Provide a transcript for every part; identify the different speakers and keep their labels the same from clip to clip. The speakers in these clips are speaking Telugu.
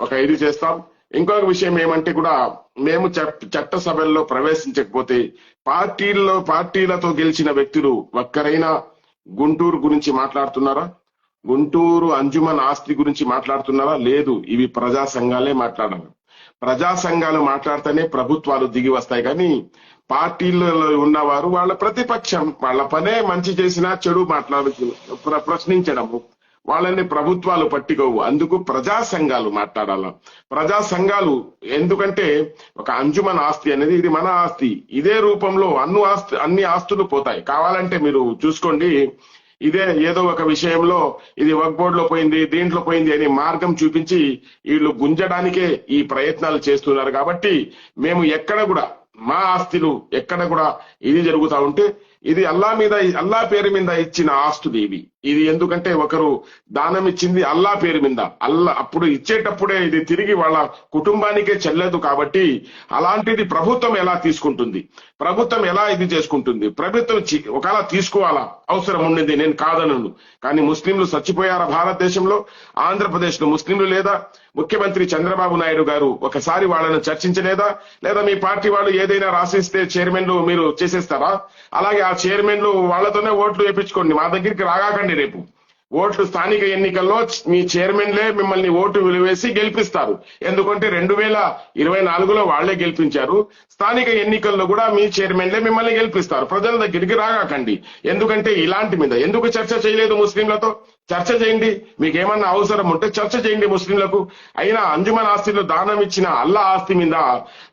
Speaker 1: ఒక ఇది చేస్తాం. ఇంకొక విషయం ఏమంటే కూడా మేము చట్- చట్టసభల్లో ప్రవేశించకపోతే పార్టీల్లో పార్టీలతో గెలిచిన వ్యక్తులు ఒక్కరైనా గుంటూరు గురించి మాట్లాడుతున్నారా? గుంటూరు అంజుమన్ ఆస్తి గురించి మాట్లాడుతున్నారా? లేదు ఇవి ప్రజా సంఘాలే మాట్లాడాలి. ప్రజా సంఘాలు మాట్లాడితేనే ప్రభుత్వాలు దిగి వస్తాయి కానీ పార్టీలలో ఉన్నవారు వాళ్ళ ప్రతిపక్షం వాళ్ళ పనే మంచి చేసినా చెడు మాట్లాడు ప్రశ్నించడము. వాళ్ళని ప్రభుత్వాలు పట్టుకోవు. అందుకు ప్రజా సంఘాలు మాట్లాడాల? ప్రజా సంఘాలు ఎందుకంటే ఒక అంజుమన్ ఆస్తి అనేది ఇది మన ఆస్తి. ఇదే రూపంలో అన్ని ఆస్తి అన్ని ఆస్తులు పోతాయి. కావాలంటే మీరు చూసుకోండి. ఇదే ఏదో ఒక విషయంలో ఇది వర్క్ బోర్డ్లో పోయింది దీంట్లో పోయింది అని మార్గం చూపించి వీళ్ళు గుంజడానికే ఈ ప్రయత్నాలు చేస్తున్నారు. కాబట్టి మేము ఎక్కడ కూడా మా ఆస్తులు ఎక్కడ కూడా ఇది జరుగుతా ఉంటే ఇది అల్లా మీద అల్లా పేరు మీద ఇచ్చిన ఆస్తుది ఇది ఇది ఎందుకంటే ఒకరు దానం ఇచ్చింది అల్లా పేరు మీద. అల్లా అప్పుడు ఇచ్చేటప్పుడే ఇది తిరిగి వాళ్ళ కుటుంబానికే చెల్లదు కాబట్టి అలాంటిది ప్రభుత్వం ఎలా తీసుకుంటుంది? ప్రభుత్వం ఎలా ఇది చేసుకుంటుంది? ప్రభుత్వం ఒకలా తీసుకోవాలా? అవసరం ఉండింది నేను కాదనను. కానీ ముస్లింలు చచ్చిపోయారా భారతదేశంలో? ఆంధ్రప్రదేశ్లో ముస్లింలు లేదా? ముఖ్యమంత్రి చంద్రబాబు నాయుడు గారు ఒకసారి వాళ్ళను చర్చించలేదా? లేదా మీ పార్టీ వాళ్ళు ఏదైనా రాసిస్తే చైర్మన్లు మీరు చేసేస్తారా? అలాగే ఆ చైర్మన్లు వాళ్ళతోనే ఓట్లు వేయించుకోండి మా దగ్గరికి రాగాకండి రేపు. ఓట్లు స్థానిక ఎన్నికల్లో మీ చైర్మన్లే మిమ్మల్ని ఓటు విలువేసి గెలిపిస్తారు. ఎందుకంటే రెండు వేల ఇరవై నాలుగులో వాళ్ళే గెలిపించారు. స్థానిక ఎన్నికల్లో కూడా మీ చైర్మన్లే మిమ్మల్ని గెలిపిస్తారు. ప్రజల దగ్గరికి రాగాకండి. ఎందుకంటే ఇలాంటి మీద ఎందుకు చర్చ చేయలేదు ముస్లింలతో? చర్చ చేయండి. మీకు ఏమన్నా అవసరం ఉంటే చర్చ చేయండి ముస్లింలకు. అయినా అంజుమన్ ఆస్తిలో దానం ఇచ్చిన అల్లా ఆస్తి మీద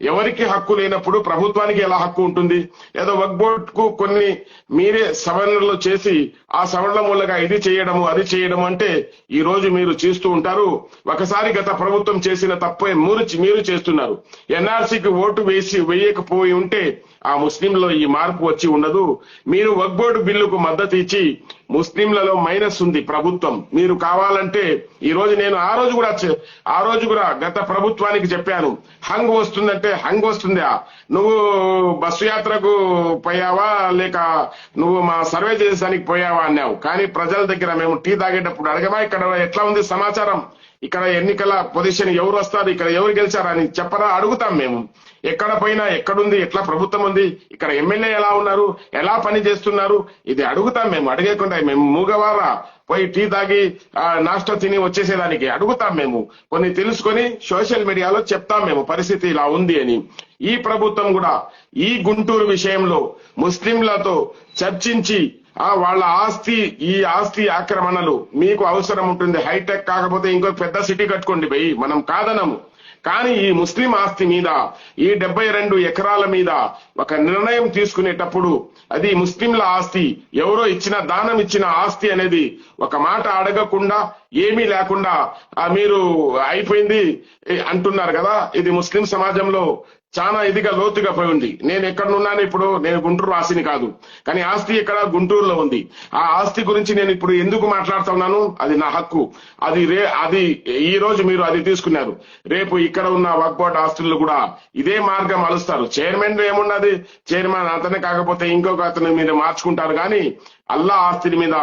Speaker 1: ఎవరికి హక్కు లేనప్పుడు ప్రభుత్వానికి ఎలా హక్కు ఉంటుంది? ఏదో వక్ బోర్డ్కు కొన్ని మీరే సవరణలు చేసి ఆ సవరణ మూలంగా ఇది చేయడము అది చేయడం అంటే ఈ రోజు మీరు చేస్తూ ఉంటారు. ఒకసారి గత ప్రభుత్వం చేసిన తప్పే మీరు మీరు చేస్తున్నారు. ఎన్ఆర్సీకి ఓటు వేసి వేయకపోయి ఉంటే ఆ ముస్లింలో ఈ మార్పు వచ్చి ఉండదు. మీరు వక్ బోర్డు బిల్లుకు మద్దతు ఇచ్చి ముస్లింలలో మైనస్ ఉంది ప్రభుత్వం. మీరు కావాలంటే ఈ రోజు నేను ఆ రోజు కూడా చె- ఆ రోజు కూడా గత ప్రభుత్వానికి చెప్పాను. హంగ్ వస్తుందంటే హంగ్ వస్తుందా. నువ్వు బస్సు యాత్రకు పోయావా? లేక నువ్వు మా సర్వే చేసేదానికి పోయావా? అన్నావు. కానీ ప్రజల దగ్గర మేము టీ తాగేటప్పుడు అడగమా ఇక్కడ ఎట్లా ఉంది సమాచారం? ఇక్కడ ఎన్నికల పొజిషన్ ఎవరు వస్తారు ఇక్కడ ఎవరు గెలిచారని చెప్పరా అడుగుతాం మేము. ఎక్కడ పోయినా ఎక్కడుంది ఎట్లా ప్రభుత్వం ఉంది ఇక్కడ ఎమ్మెల్యే ఎలా ఉన్నారు ఎలా పని చేస్తున్నారు ఇది అడుగుతాం మేము అడిగేకుండా మేము మూగవారా పోయి టీ తాగి ఆ, తిని వచ్చేసేదానికి అడుగుతాం మేము. కొన్ని తెలుసుకొని సోషల్ మీడియాలో చెప్తాం మేము పరిస్థితి ఇలా ఉంది అని. ఈ ప్రభుత్వం కూడా ఈ గుంటూరు విషయంలో ముస్లింలతో చర్చించి ఆ వాళ్ళ ఆస్తి ఈ ఆస్తి ఆక్రమణలు మీకు అవసరం ఉంటుంది. హైటెక్ కాకపోతే ఇంకొక పెద్ద సిటీ కట్టుకోండి పోయి మనం కాదనము. కానీ ఈ ముస్లిం ఆస్తి మీద ఈ డెబ్బై రెండు ఎకరాల మీద ఒక నిర్ణయం తీసుకునేటప్పుడు అది ముస్లింల ఆస్తి. ఎవరో ఇచ్చిన దానం ఇచ్చిన ఆస్తి అనేది ఒక మాట అడగకుండా ఏమీ లేకుండా ఆ మీరు అయిపోయింది అంటున్నారు కదా. ఇది ముస్లిం సమాజంలో చాలా ఇదిగా లోతుగా పోయి ఉంది. నేను ఎక్కడనున్నాను ఇప్పుడు నేను గుంటూరు ఆస్తిని కాదు. కానీ ఆస్తి ఇక్కడ గుంటూరులో ఉంది. ఆ ఆస్తి గురించి నేను ఇప్పుడు ఎందుకు మాట్లాడుతున్నాను అది నా హక్కు. అది రే అది ఈ రోజు మీరు అది తీసుకున్నారు. రేపు ఇక్కడ ఉన్న వక్బోర్డ్ ఆస్తులు కూడా ఇదే మార్గం అలుస్తారు. చైర్మన్ ఏమున్నది? చైర్మన్ అతనే కాకపోతే ఇంకొక అతని మీద మార్చుకుంటారు. కానీ అల్లా ఆస్తిని మీద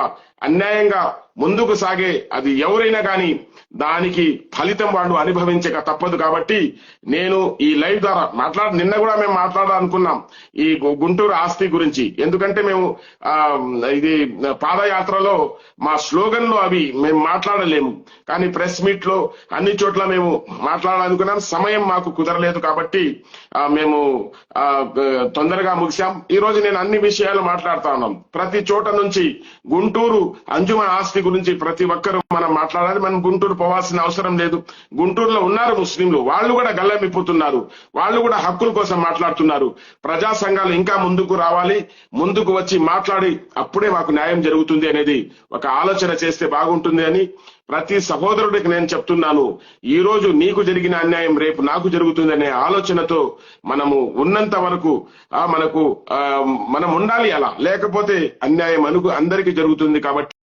Speaker 1: అన్యాయంగా ముందుకు సాగే అది ఎవరైనా కానీ దానికి ఫలితం వాళ్ళు అనుభవించక తప్పదు కాబట్టి నేను ఈ లైవ్ ద్వారా మాట్లాడ నిన్న కూడా మేము మాట్లాడాలనుకున్నాం ఈ గుంటూరు ఆస్తి గురించి. ఎందుకంటే మేము ఆ ఇది పాదయాత్రలో మా స్లోగన్లు అవి మేము మాట్లాడలేము. కానీ ప్రెస్ మీట్లో అన్ని చోట్ల మేము మాట్లాడాలనుకున్నాం. సమయం మాకు కుదరలేదు కాబట్టి మేము తొందరగా ముగిసాం ఈ రోజు నేను అన్ని విషయాలు మాట్లాడుతా ఉన్నాం. ప్రతి చోట నుంచి గుంటూరు అంజుమన్ ఆస్తి గురించి ప్రతి ఒక్కరూ మనం మాట్లాడాలి. మనం గుంటూరు పోవాల్సిన అవసరం లేదు. గుంటూరులో ఉన్నారు ముస్లింలు. వాళ్ళు కూడా గల్లమిప్పుతున్నారు వాళ్ళు కూడా హక్కుల కోసం మాట్లాడుతున్నారు. ప్రజా సంఘాలు ఇంకా ముందుకు రావాలి. ముందుకు వచ్చి మాట్లాడి అప్పుడే మాకు న్యాయం జరుగుతుంది అనేది ఒక ఆలోచన చేస్తే బాగుంటుంది అని ప్రతి సహోదరుడికి నేను చెప్తున్నాను ఈ రోజు నీకు జరిగిన అన్యాయం రేపు నాకు జరుగుతుంది అనే ఆలోచనతో మనము ఉన్నంత వరకు ఆ మనకు ఆ, మనం ఉండాలి అలా. లేకపోతే అన్యాయం అనుకు అందరికీ జరుగుతుంది కాబట్టి